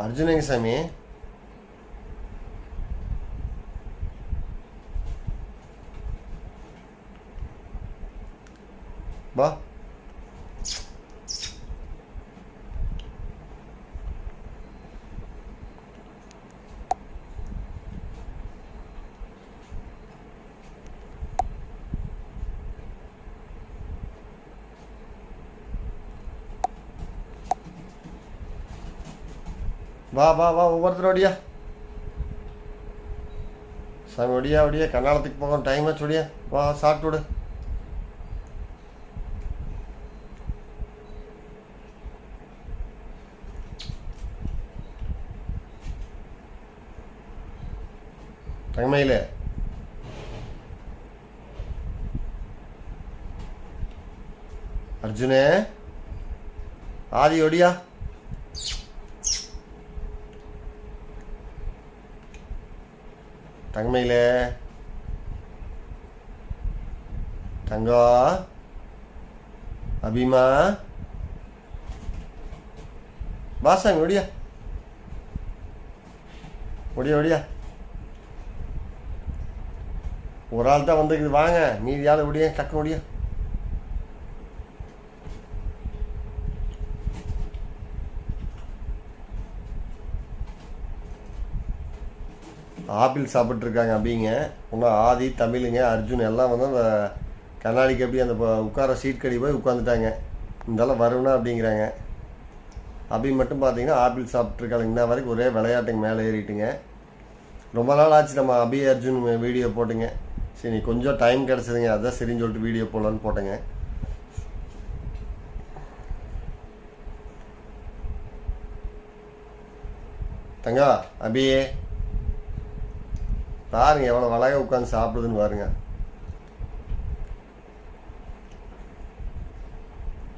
அர்ஜுனங்க சாமி வா வா வா வா ஒவ்வொருத்தரும் ஒடியா சாமி ஒடியா ஒடியா கர்நாடகத்துக்கு போகணும். டைம் ஆச்சு ஒடியா வா சாப்பிட்டு விடு. தங்கமையில் அர்ஜுனே. ஆதி ஒடியா தங்கமையிலே. தங்கம் அபிமா. பாசாங்க ஒடியா ஒடியா ஒடியா ஒரு ஆள் தான் வந்துருக்குது. வாங்க. மீதி ஆள் ஒடியா டக்குன்னு ஒடியா ஆப்பிள் சாப்பிட்ருக்காங்க அப்படிங்க. இன்னும் ஆதி தமிழுங்க அர்ஜுன் எல்லாம் வந்து அந்த கண்ணாடிக்கு எப்படி அந்த உட்கார சீட் கடி போய் உட்காந்துட்டாங்க இந்தெல்லாம் வரும்னா அப்படிங்கிறாங்க. அபி மட்டும் பார்த்தீங்கன்னா ஆப்பிள் சாப்பிட்ருக்காங்க இன்ன வரைக்கும் ஒரே விளையாட்டுங்க மேலே ஏறிட்டுங்க. ரொம்ப நாள் ஆச்சு நம்ம அபி அர்ஜுன் வீடியோ போட்டுங்க. சரி கொஞ்சம் டைம் கிடச்சிதுங்க. அதான் சரின்னு சொல்லிட்டு வீடியோ போடலான்னு போட்டேங்க. தங்கா அபியே. பாருங்க எவ்வளோ அழகா உட்காந்து சாப்பிடுதுன்னு பாருங்க.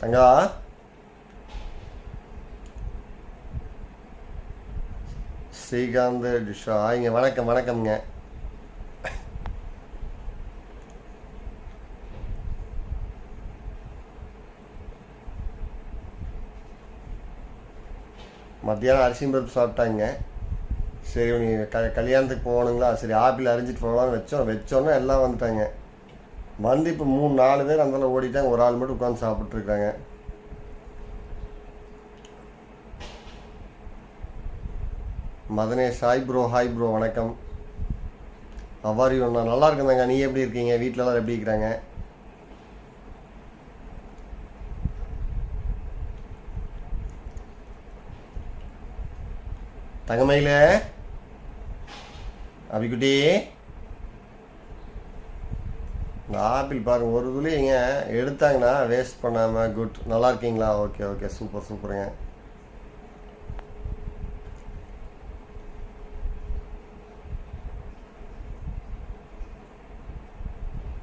தங்கா. ஸ்ரீகாந்த் டிஷா. இங்க வணக்கம் வணக்கம்ங்க. மத்தியானம் அரிசியும் பருப்பு சாப்பிட்டாங்க. சரி நீ க கல்யாணத்துக்கு போகணுங்களா? சரி ஆப்பிள் அரிஞ்சிட்டு போகலான்னு வச்சோம். வச்சோன்னா எல்லாம் வந்துட்டாங்க. வந்து இப்போ மூணு நாலு பேர் அந்தால ஓடிட்டாங்க. ஒரு ஆள் மட்டும் உட்காந்து சாப்பிட்ருக்காங்க Madhanesh hi bro hi bro வணக்கம். அவ்வாறு நான் நல்லா இருக்கேங்க நீ எப்படி இருக்கீங்க? வீட்டிலலாம் எப்படி இருக்கிறாங்க? தங்கமையிலே? அபிக்குட்டி இந்த ஆப்பிள் பாருங்க ஒரு துளிங்க எடுத்தாங்கன்னா வேஸ்ட் பண்ணாம குட் நல்லா இருக்கீங்களா? ஓகே ஓகே சூப்பர் சூப்பருங்க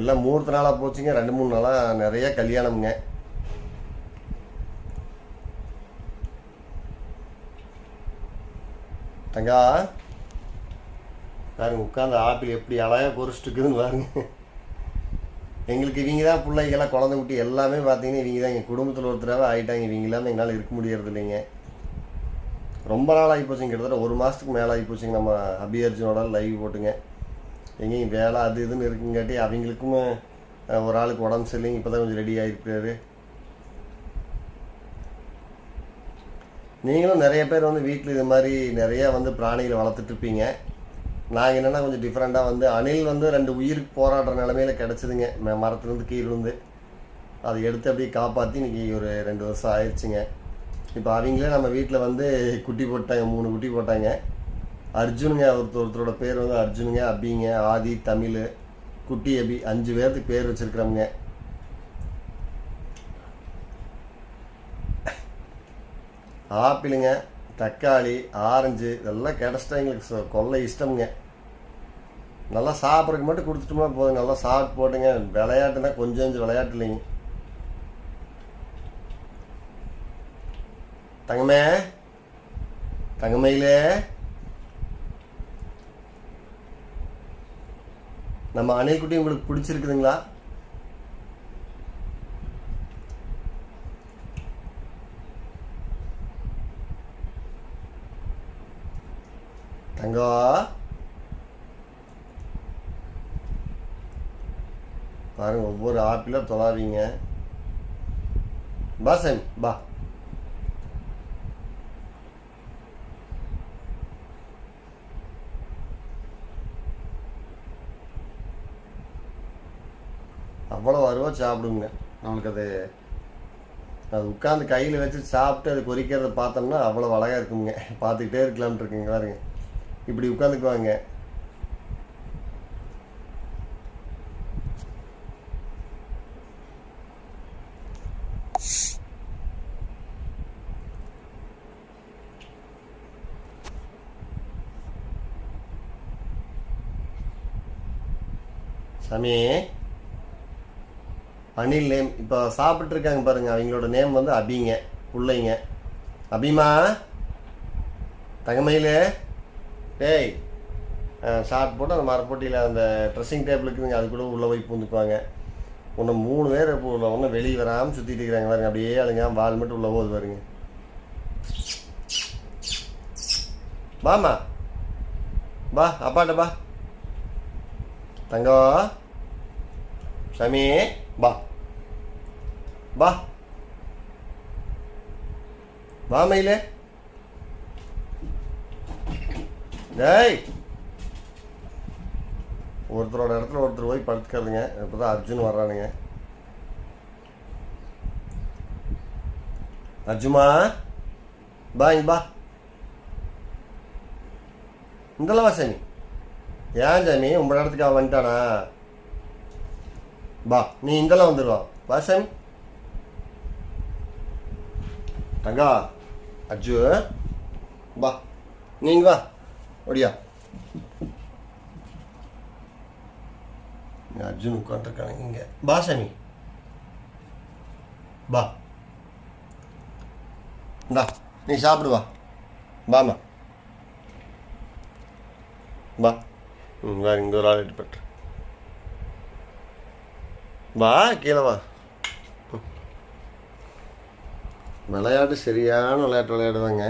எல்லாம் மூர்த்த நாளாக போச்சுங்க. ரெண்டு மூணு நாளாக நிறைய கல்யாணம்ங்க. தங்கா பாருங்கள் உட்காந்து ஆப்பிள் எப்படி அழகாக பொறிச்சிட்டு பாருங்கள் எங்களுக்கு இவங்க தான் பிள்ளைங்களாம் குழந்தை குட்டி எல்லாமே பார்த்தீங்கன்னா இவங்க தான். எங்கள் குடும்பத்தில் ஒருத்தராகவே ஆகிட்டாங்க இவங்க இல்லாமல் எங்களால் இருக்க முடியறது இல்லைங்க. ரொம்ப நாள் ஆகி போச்சுங்க. கிட்டத்தட்ட ஒரு மாதத்துக்கு மேலே ஆகி போச்சுங்க. நம்ம அபி அர்ஜுனோட லைவ் போட்டுங்க. எங்கேயும் வேலை அது இதுன்னு இருக்குங்காட்டி அவங்களுக்கும் ஒரு ஆளுக்கு உடம்பு சரியில்லைங்க. இப்போ தான் கொஞ்சம் ரெடி ஆகிருக்கிறாரு நீங்களும் நிறைய பேர் வந்து வீட்டில் இது மாதிரி நிறையா வந்து பிராணிகளை வளர்த்துட்ருப்பீங்க நான் என்னென்னா கொஞ்சம் டிஃப்ரெண்ட்டாக வந்து அணில் வந்து ரெண்டு உயிருக்கு போராடுற நிலமையில கிடச்சிதுங்க. மரத்துலேருந்து கீழே அதை எடுத்து அப்படியே காப்பாற்றி இன்னைக்கு ஒரு ரெண்டு வருஷம் ஆயிடுச்சுங்க. இப்போ அவங்களே நம்ம வீட்டில் வந்து குட்டி போட்டாங்க மூணு குட்டி போட்டாங்க. அர்ஜுனுங்க ஒருத்தர் ஒருத்தரோட பேர் வந்து அர்ஜுனுங்க அபிங்க ஆதி தமிழ் குட்டி அபி அஞ்சு பேர்த்துக்கு பேர் வச்சுருக்குறவங்க. ஆப்பிளுங்க தக்காளி ஆரஞ்சு இதெல்லாம் கிடச்சிட்டா எங்களுக்கு சொ- கொள்ளை இஷ்டம்ங்க. நல்லா சாப்பிட்றதுக்கு மட்டும் கொடுத்துட்டோம்னா போதும். நல்லா சாப்பிட்டு போட்டுங்க. விளையாட்டுனா கொஞ்சம் கொஞ்சம் விளையாட்டு இல்லைங்க. தங்கமே தங்கமையிலே. நம்ம அணில்குட்டி உங்களுக்கு பிடிச்சிருக்குதுங்களா? தங்கம் பாருங்க ஒவ்வொரு ஆப்பிளாக தொலாவீங்க. பா சாமி பா அவ்வளோ அருவா சாப்பிடுங்க. நம்மளுக்கு அது அது உட்காந்து கையில் வச்சு சாப்பிட்டு அது கொறிக்கிறத பார்த்தோம்னா அவ்வளோ அழகாக இருக்குங்க பார்த்துக்கிட்டே இருக்கலாம்னு இருக்குங்க பாருங்கள் இப்படி உட்காந்துக்குவாங்க. சாமி அனில் நேம் இப்போ சாப்பிட்டு இருக்காங்க பாருங்க அவங்களோட நேம் வந்து அபிங்க பிள்ளைங்க. அபிமா தங்கமயிலு. டேய் ஷார்ட் போட்டு அந்த மரப்பொட்டியில் அந்த ட்ரெஸ்ஸிங் டேபிள் இருக்குதுங்க அது கூட உள்ளே போய் பூந்துக்குவாங்க. ஒன்று மூணு பேர் இப்போ உள்ள ஒன்றும் வெளியே வராமல் சுற்றிட்டு இருக்கிறாங்க பாருங்க. அப்படியே அழுங்க வால் மட்டும் உள்ள போகுது பாருங்க. வாமா பா அப்பாட்ட பா தங்கம் சாமி பா பா வாமையிலே மயிலே டேய். ஒருத்தரோட இடத்துல ஒருத்தர் போய் படுத்துக்கிறதுங்க இப்போதான் அர்ஜுன் வர்றானுங்க. அர்ஜுமா? பா இங்க பா. இந்தளவா சாமி. ஏன் சாமி? உங்கள் இடத்துக்கு அவன் வந்துட்டானா? பா நீ இங்கெல்லாம் வந்துடுவா வா சாமி. தங்கா அர்ஜு. பா நீங்க வா. ஒடியா அர்ஜுன் உட்காந்துருக்கானுங்க இங்கே. பா சாமி பா. இந்தா நீ சாப்பிடு வா. பாமா. வா ம் வேறு இங்கே ஒரு ஆள் எடுப்பட்டு வா. கீழே வா. விளையாட்டு சரியான விளையாட்டு விளையாடுவாங்க.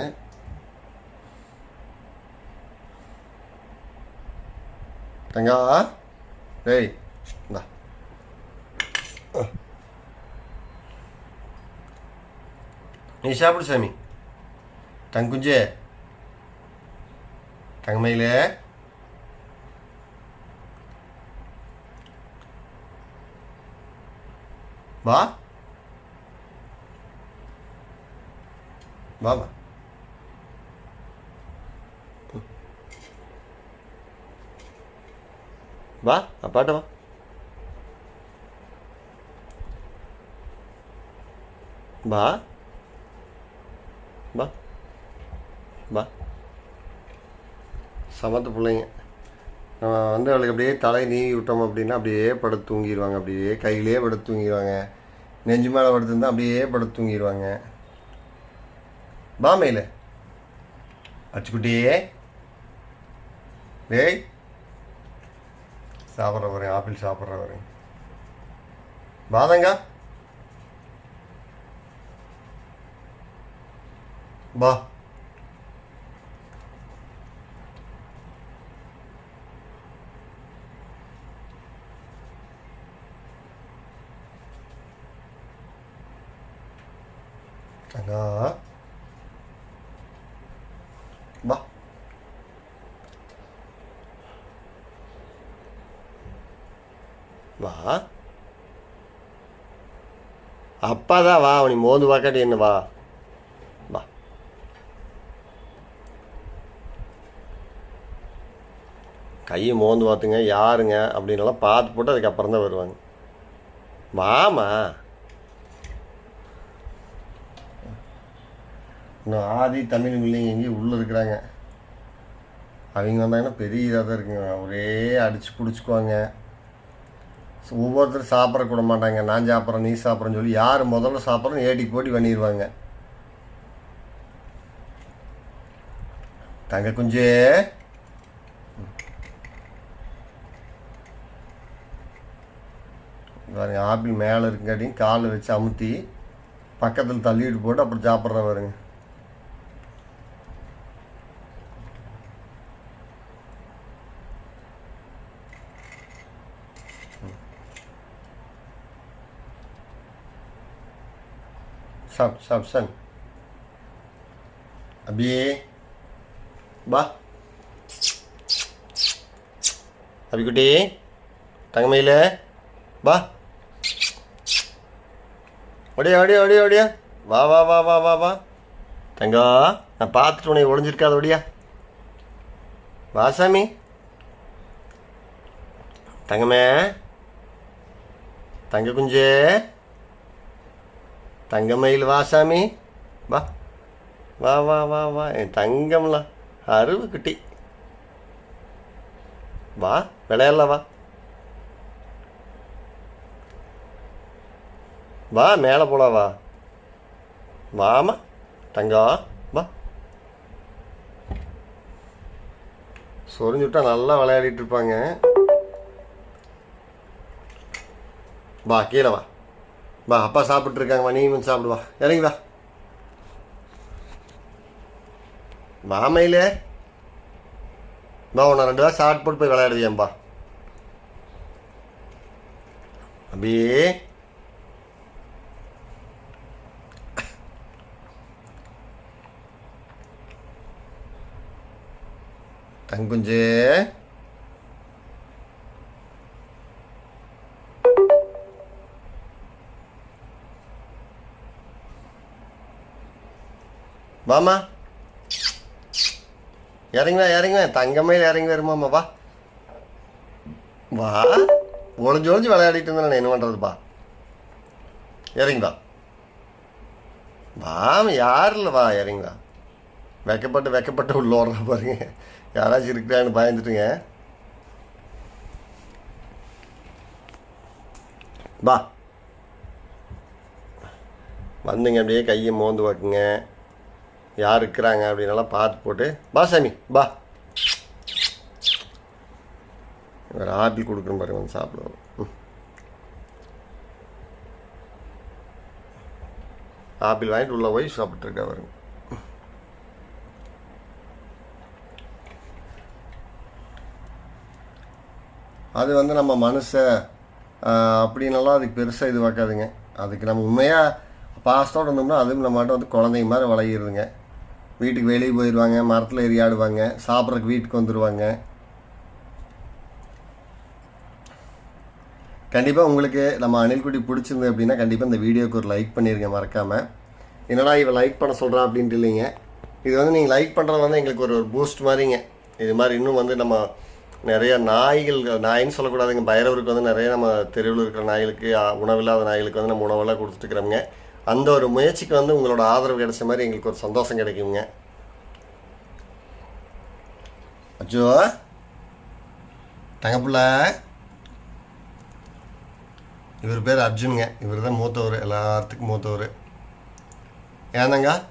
தங்கா டேய் இந்தா நீ சாப்பிடு சாமி தங்குஞ்சே தங்கமயிலே வா வா வா வா அப்பாட்ட வா வா வா வா சமத்து பிள்ளைங்க நம்ம வந்து அவளுக்கு அப்படியே தலை நீவி விட்டோம் அப்படின்னா அப்படியே படுத்து தூங்கிடுவாங்க அப்படியே கையிலே படுத்து தூங்கிடுவாங்க நெஞ்சு மேலே படுத்துருந்தா அப்படியே படுத்து தூங்கிடுவாங்க பாமையில் அச்சுக்குட்டியே டேய் சாப்பிட்ற வரேன் ஆப்பிள் சாப்பிட்ற வரேன் பாதங்கா பா அண்ணா வா வா. அப்பா தான் வா நீ மோந்து பார்க்காட்டி என்ன வா. வா. கையை மோந்து பார்த்துங்க யாருங்க அப்படின்லாம் பார்த்து போட்டு அதுக்கப்புறம் தான் வருவாங்க. வாமா இன்னும் ஆதி தமிழ் பிள்ளைங்க எங்கேயும் உள்ளே இருக்கிறாங்க. அவங்க வந்தாங்கன்னா பெரிய இதாக தான் இருக்குங்க. ஒரே அடித்து பிடிச்சிக்குவாங்க. ஒவ்வொருத்தரும் சாப்பிட கூட மாட்டாங்க. நான் சாப்பிட்றேன் நீ சாப்பிட்றேன்னு சொல்லி யார் முதல்ல சாப்பிட்றோன்னு ஏட்டிக்கு போட்டி பண்ணிடுவாங்க தங்க குஞ்சே. பாருங்க ஆப்பிள் மேலே இருக்குங்காட்டியும் காலை வச்சு அமுத்தி பக்கத்தில் தள்ளிட்டு போட்டு அப்புறம் சாப்பிட்றேன் பாருங்க. சாப்பிடு சாப்பிடு சாமி அபியே பா அபிக்குட்டி தங்கமையில் பா ஒடியா ஒடியா ஒடியா ஒடியா வா வா வா வா வா வா தங்கா நான் பார்த்துட்டு உன்னை ஒளிஞ்சிருக்காது ஒடியா? வா சாமி. தங்கமே. தங்க குஞ்சே. தங்கமயில் வா சாமி. வா. வா வா வா வா. என் தங்கம்லாம் அருவு குட்டி. வா விளையாடல வா. வா மேலே போலாம் வா. வாமா தங்கம் வா. சொரிஞ்சுட்டா நல்லா விளையாடிட்டு இருப்பாங்க. வா கீழே வா. வா அப்பா சாப்பிட்டு இருக்காங்க வா நீ வந்து சாப்பிடு இறங்கி வா. வா வா உன்னை ரெண்டு வாரம் சாப்பிட்டு போட்டு போய் விளையாடுவியம்பா அபியே தங்குஞ்சு. வாமா இறங்குவேன் இறங்குவேன். தங்கமையில் இறங்கி வருமாம்மா வா. வா. ஒளிஞ்சு ஒளிஞ்சு விளையாடிட்டு இருந்தேன் நான் என்ன பண்ணுறதுப்பா இறங்கி வா. வாமா யார் இல்லை வா இறங்கி வா. வெக்கப்பட்டு வெக்கப்பட்டு உள்ள ஓடுற பாருங்க. யாராச்சும் இருக்கிறான்னு பயந்துட்டுங்க. வா. வந்துங்க அப்படியே கையை மோந்து வைக்குங்க. யார் இருக்கிறாங்க அப்படின்னலாம் பார்த்து போட்டு பா சாமி பா. வேறு ஆப்பிள் கொடுக்குற பாருங்க வந்து சாப்பிடுவோம் ம். ஆப்பிள் வாங்கிட்டு உள்ளே போய் சாப்பிட்ருக்கா பாருங்க அது வந்து நம்ம மனசை அப்படின்னலாம் அதுக்கு பெருசாக இது பார்க்காதுங்க அதுக்கு நம்ம உண்மையாக பாசத்தோடு இருந்தோம்னா அதுவும் நம்ம மட்டும் வந்து குழந்தைங்க மாதிரி வளையிடுதுங்க வீட்டுக்கு வெளியே போயிடுவாங்க மரத்தில் ஏறி ஆடுவாங்க சாப்பிட்றதுக்கு வீட்டுக்கு வந்துடுவாங்க கண்டிப்பாக உங்களுக்கு நம்ம அணில்குட்டி பிடிச்சிருந்து அப்படின்னா கண்டிப்பாக இந்த வீடியோக்கு ஒரு லைக் பண்ணிடுங்க மறக்காமல் என்னடா இவன் லைக் பண்ண சொல்கிறான் அப்படின்ட்டு இல்லைங்க. இது வந்து நீங்கள் லைக் பண்ணுறது வந்து எங்களுக்கு ஒரு ஒரு பூஸ்ட் மாதிரிங்க. இது மாதிரி இன்னும் வந்து நம்ம நிறைய நாய்கள் நாயின்னு சொல்லக்கூடாதுங்க. பைரவருக்கு வந்து நிறைய நம்ம தெருவில் இருக்கிற நாய்களுக்கு உணவில்லாத நாய்களுக்கு வந்து நம்ம உணவெல்லாம் கொடுத்துட்டுருக்குறோங்க அந்த ஒரு முயற்சிக்கு வந்து உங்களோட ஆதரவு கிடைச்ச மாதிரி எங்களுக்கு ஒரு சந்தோஷம் கிடைக்குங்க. அச்சோ. தங்கப்புள்ள. இவர் பேர் அர்ஜுனுங்க. இவர் தான் மூத்தவர் எல்லாத்துக்கும் மூத்தவர். ஏந்தாங்க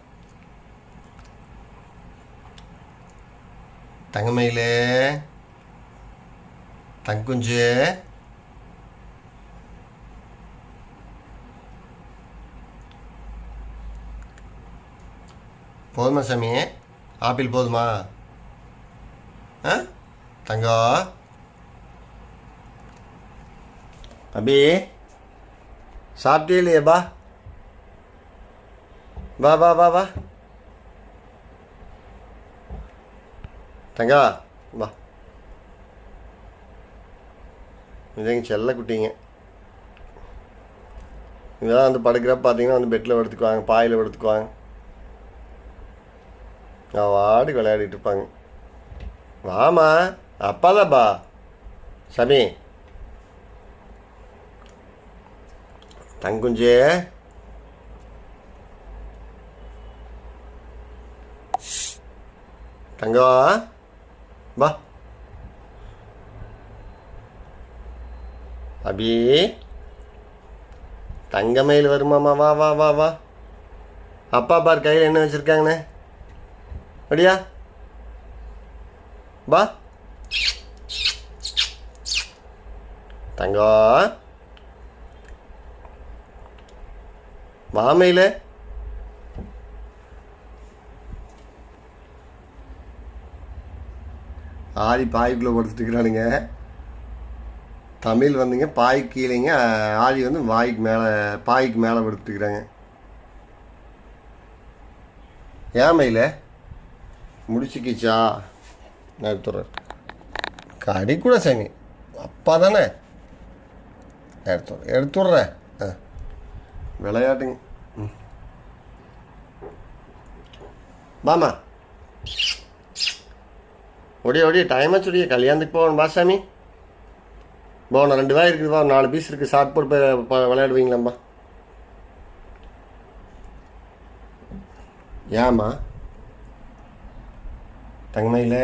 தங்கமயிலே. தங்குஞ்சு. போதுமா சாமி? ஆப்பிள் போதுமா? ஆ? தங்கம் அபி சாப்பிட்டே இல்லையே பா? வா வா வா வா. தங்கா வா. இதுங்க செல்ல குட்டிங்க. இதெல்லாம் வந்து படுக்கிறப்ப பார்த்தீங்கன்னா வந்து பெட்டில் படுத்துக்குவாங்க பாயில் படுத்துக்குவாங்க. வாடி விளையாடிட்டு இருப்பாங்க வாமா அப்பாதாப்பா. சாமி. தங்குஞ்சே. தங்கவா வா. அபி. தங்கமயில் வருமாமா வா வா வா வா. அப்பா பார் கையில் என்ன வச்சுருக்காங்கண்ணே அப்படியா வா. தங்கம் வாமையில் ஆதி பாய்க்குள்ளே படுத்துட்டுருக்கிறானுங்க தமிழ் வந்துங்க பாய்க்கு கீழேங்க. ஆதி வந்து வாய்க்கு மேலே பாய்க்கு மேலே படுத்துட்டுருக்குறாங்க ஏன் மயில? முடிச்சுக்கிச்சா? நான் எடுத்துட்றேன் கடி கூட சாமி அப்பா தானே? எடுத்துட்றேன் எடுத்துட்றேன். ஆ. விளையாட்டுங்க. ம். பாமா ஒடியே ஒடியே டைம் ஆச்சு கல்யாணத்துக்கு போகணும். பாசாமி போகணும். ரெண்டு வாய் இருக்குது. நாலு பீஸ் இருக்குது ஷார்ட் போட்டு போய் விளையாடுவீங்களாம்பா ஏம்மா? தங்கமயில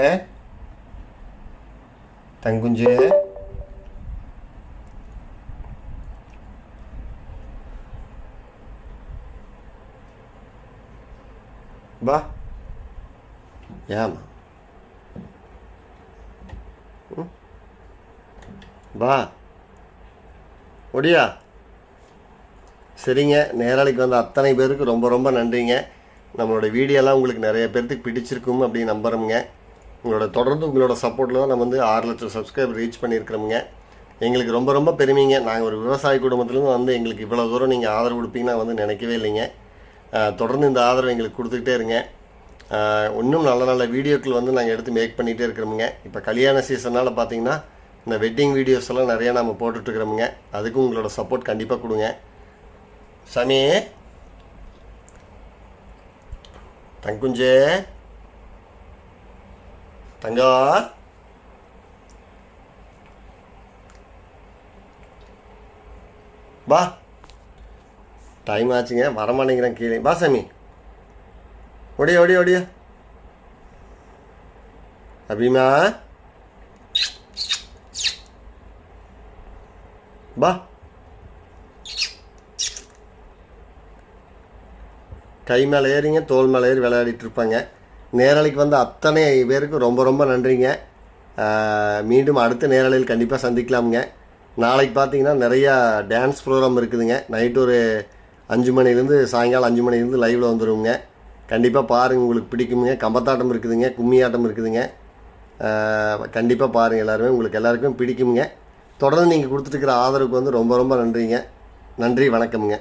தங்குஞ்சு. பா ஏமா வா. ஒடியா. சரிங்க நேரலைக்கு வந்த அத்தனை பேருக்கு ரொம்ப ரொம்ப நன்றிங்க. நம்மளோட வீடியோலாம் உங்களுக்கு நிறைய பேர்த்துக்கு பிடிச்சிருக்கும் அப்படின்னு நம்புகிறோமுங்க உங்களோட தொடர்ந்து உங்களோட சப்போர்ட்டில் தான் நம்ம வந்து ஆறு லட்சம் சப்ஸ்கிரைபர் ரீச் பண்ணியிருக்கிறோமுங்க எங்களுக்கு ரொம்ப ரொம்ப பெருமைங்க. நாங்கள் ஒரு விவசாய குடும்பத்துலேருந்து வந்து எங்களுக்கு இவ்வளோ தூரம் நீங்கள் ஆதரவு கொடுப்பீங்கன்னா வந்து நினைக்கவே இல்லைங்க. தொடர்ந்து இந்த ஆதரவு எங்களுக்கு கொடுத்துக்கிட்டே இருங்க. இன்னும் நல்ல நல்ல வீடியோக்கள் வந்து நாங்கள் எடுத்து மேக் பண்ணிகிட்டே இருக்கிறோமுங்க. இப்போ கல்யாண சீசனால் பார்த்தீங்கன்னா இந்த வெட்டிங் வீடியோஸ் எல்லாம் நிறையா நம்ம போட்டுட்ருக்குறோமுங்க அதுக்கும் உங்களோட சப்போர்ட் கண்டிப்பாக கொடுங்க. சாமி தங்குஞ்சே தங்கா பா டைம் ஆச்சுங்க வரமாட்டேங்கிறேன் கீழே பா சாமி ஒடியா ஒடியா ஒடியா அபிமா பா கை மேலே ஏறிங்க தோல் மேலே ஏறி விளையாடிட்டு இருப்பாங்க. நேரலைக்கு வந்த அத்தனை பேருக்கு ரொம்ப ரொம்ப நன்றிங்க. மீண்டும் அடுத்த நேரலையில் கண்டிப்பாக சந்திக்கலாமுங்க. நாளைக்கு பார்த்தீங்கன்னா நிறையா டான்ஸ் ப்ரோக்ராம் இருக்குதுங்க. நைட்டு ஒரு அஞ்சு மணிலேருந்து சாயங்காலம் அஞ்சு மணிலேருந்து லைவில் வந்துடுவோங்க கண்டிப்பாக பாருங்கள் உங்களுக்கு பிடிக்குங்க கம்பத்தாட்டம் இருக்குதுங்க கும்மி ஆட்டம் இருக்குதுங்க கண்டிப்பாக பாருங்கள் எல்லாருமே. உங்களுக்கு எல்லாருக்கும் பிடிக்குங்க தொடர்ந்து நீங்கள் கொடுத்துட்டுருக்கிற ஆதரவுக்கு வந்து ரொம்ப ரொம்ப நன்றிங்க. நன்றி வணக்கம்ங்க.